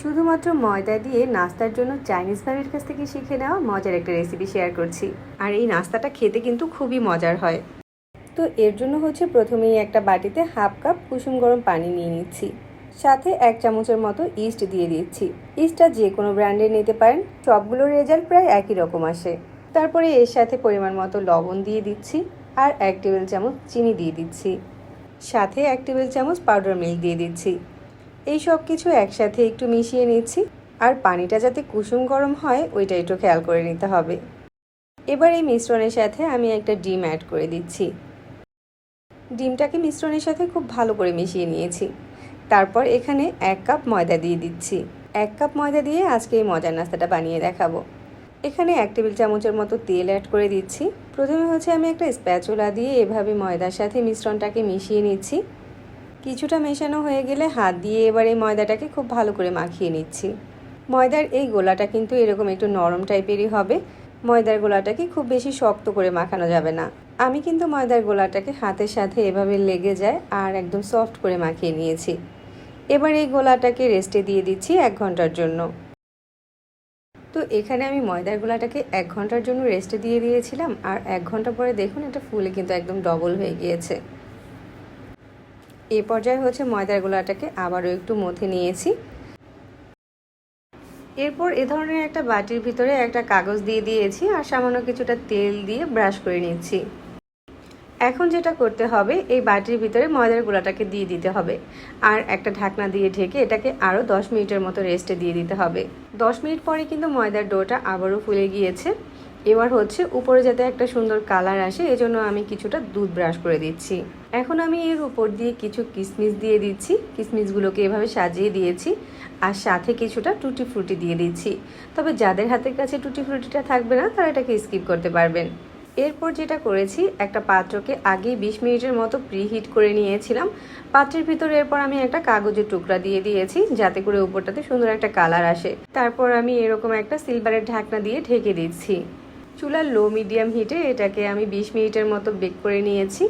শুধুমাত্র ময়দা দিয়ে নাস্তার জন্য চাইনিজ ভাবির কাছ থেকে শিখে নেওয়া মজার একটা রেসিপি শেয়ার করছি। আর এই নাস্তাটা খেতে কিন্তু খুবই মজার হয়। তো এর জন্য হচ্ছে প্রথমেই একটা বাটিতে হাফ কাপ কুসুম গরম পানি নিয়ে নিচ্ছি। সাথে এক চামচের মতো ইস্ট দিয়ে দিচ্ছি। ইস্টটা যে কোনো ব্র্যান্ডের নিতে পারেন। সবগুলোর রেজাল্ট প্রায় একই রকম আসে। তারপরে এর সাথে পরিমাণ মতো লবণ দিয়ে দিচ্ছি। আর এক টেবিল চামচ চিনি দিয়ে দিচ্ছি। সাথে এক টেবিল চামচ পাউডার মিল্ক দিয়ে দিচ্ছি। এই সব কিছু একসাথে একটু মিশিয়ে নিচ্ছি, আর পানিটা যাতে কুসুম গরম হয়, ওইটা একটু খেয়াল করে নিতে হবে। এবার এই মিশ্রণের সাথে আমি একটা ডিম অ্যাড করে দিচ্ছি। ডিমটাকে মিশ্রণের সাথে খুব ভালো করে মিশিয়ে নিয়েছি। তারপর এখানে এক কাপ ময়দা দিয়ে দিচ্ছি। এক কাপ ময়দা দিয়ে আজকে এই মজার নাস্তাটা বানিয়ে দেখাবো। এখানে এক টেবিল চামচের মতো তেল অ্যাড করে দিচ্ছি। প্রথমে হচ্ছে আমি একটা স্প্যাচুলা দিয়ে এভাবে ময়দার সাথে মিশ্রণটাকে মিশিয়ে নিচ্ছি। কিছুটা মেশানো হয়ে গেলে হাত দিয়ে এবার এই ময়দাটাকে খুব ভালো করে মাখিয়ে নিচ্ছি। ময়দার এই গোলাটা কিন্তু এরকম একটু নরম টাইপেরই হবে। ময়দার গোলাটাকে খুব বেশি শক্ত করে মাখানো যাবে না। আমি কিন্তু ময়দার গোলাটাকে হাতের সাথে এভাবে লেগে যায় আর একদম সফট করে মাখিয়ে নিয়েছি। এবার এই গোলাটাকে রেস্টে দিয়ে দিচ্ছি এক ঘণ্টার জন্য। তো এখানে আমি ময়দার গোলাটাকে এক ঘণ্টার জন্য রেস্টে দিয়ে দিয়েছিলাম আর এক ঘণ্টা পরে দেখুন এটা ফুলে কিন্তু একদম ডবল হয়ে গিয়েছে। এই পর্যায়ে হচ্ছে ময়দার গোলাটাকে আবারও একটু মথে নিয়েছি। এরপর এ ধরনের একটা বাটির ভিতরে একটা কাগজ দিয়ে দিয়েছি আর সামান্য কিছুটা তেল দিয়ে ব্রাশ করে নিচ্ছি। এখন যেটা করতে হবে, এই বাটির ভিতরে ময়দার গোলাটাকে দিয়ে দিতে হবে আর একটা ঢাকনা দিয়ে ঢেকে এটাকে আরও দশ মিনিটের মতো রেস্টে দিয়ে দিতে হবে। দশ মিনিট পরে কিন্তু ময়দার ডোটা আবারও ফুলে গিয়েছে। এবার হচ্ছে উপরে যাতে একটা সুন্দর কালার আসে, এজন্য আমি কিছুটা দুধ ব্রাশ করে দিচ্ছি। এখন আমি এর উপর দিয়ে কিছু কিশমিশ দিয়ে দিচ্ছি। কিশমিশগুলোকে এভাবে সাজিয়ে দিয়েছি আর সাথে কিছুটা টুটি ফ্রুটি দিয়ে দিচ্ছি। তবে যাদের হাতের কাছে টুটি ফ্রুটিটা থাকবে না, তারা এটাকে স্কিপ করতে পারবেন। এরপর যেটা করেছি, একটা পাত্রকে আগে বিশ মিনিটের মতো প্রিহিট করে নিয়েছিলাম। পাত্রের ভিতরে এরপর আমি একটা কাগজের টুকরা দিয়ে দিয়েছি, যাতে করে উপরটাতে সুন্দর একটা কালার আসে। তারপর আমি এরকম একটা সিলভারের ঢাকনা দিয়ে ঢেকে দিচ্ছি। চুলার লো মিডিয়াম হিটে এটাকে আমি বিশ মিনিটের মতো বেক করে নিয়েছি।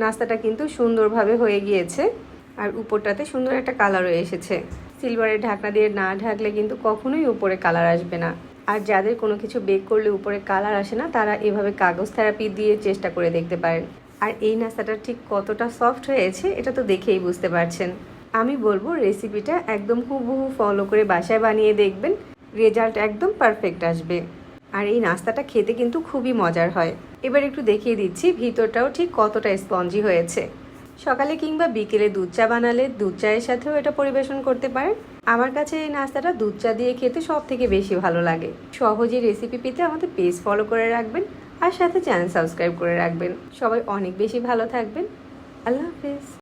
নাস্তাটা কিন্তু সুন্দরভাবে হয়ে গিয়েছে। আর উপরটাতে সুন্দর একটা কালারও এসেছে। সিলভারের ঢাকনা দিয়ে না ঢাকলে কিন্তু কখনোই উপরে কালার আসবে না। আর যাদের কোনো কিছু বেক করলে উপরে কালার আসে না, তারা এভাবে কাগজ থেরাপি দিয়ে চেষ্টা করে দেখতে পারেন। আর এই নাস্তাটা ঠিক কতটা সফট হয়েছে, এটা তো দেখেই বুঝতে পারছেন। আমি বলব রেসিপিটা একদম হুবহু ফলো করে বাসায় বানিয়ে দেখবেন। রেজাল্ট একদম পারফেক্ট আসবে। আর এই নাস্তাটা খেতে কিন্তু খুবই মজার হয়। এবার একটু দেখিয়ে দিচ্ছি ভিতরটাও ঠিক কতটা স্পঞ্জি হয়েছে। সকালে কিংবা বিকেলে দুধ চা বানালে দুধ চায়ের সাথেও এটা পরিবেশন করতে পারেন। আমার কাছে এই নাস্তাটা দুধ চা দিয়ে খেতে সব থেকে বেশি ভালো লাগে। সহজে রেসিপি পেতে আমাদের পেজ ফলো করে রাখবেন আর সাথে চ্যানেল সাবস্ক্রাইব করে রাখবেন। সবাই অনেক বেশি ভালো থাকবেন। আল্লাহ হাফেজ।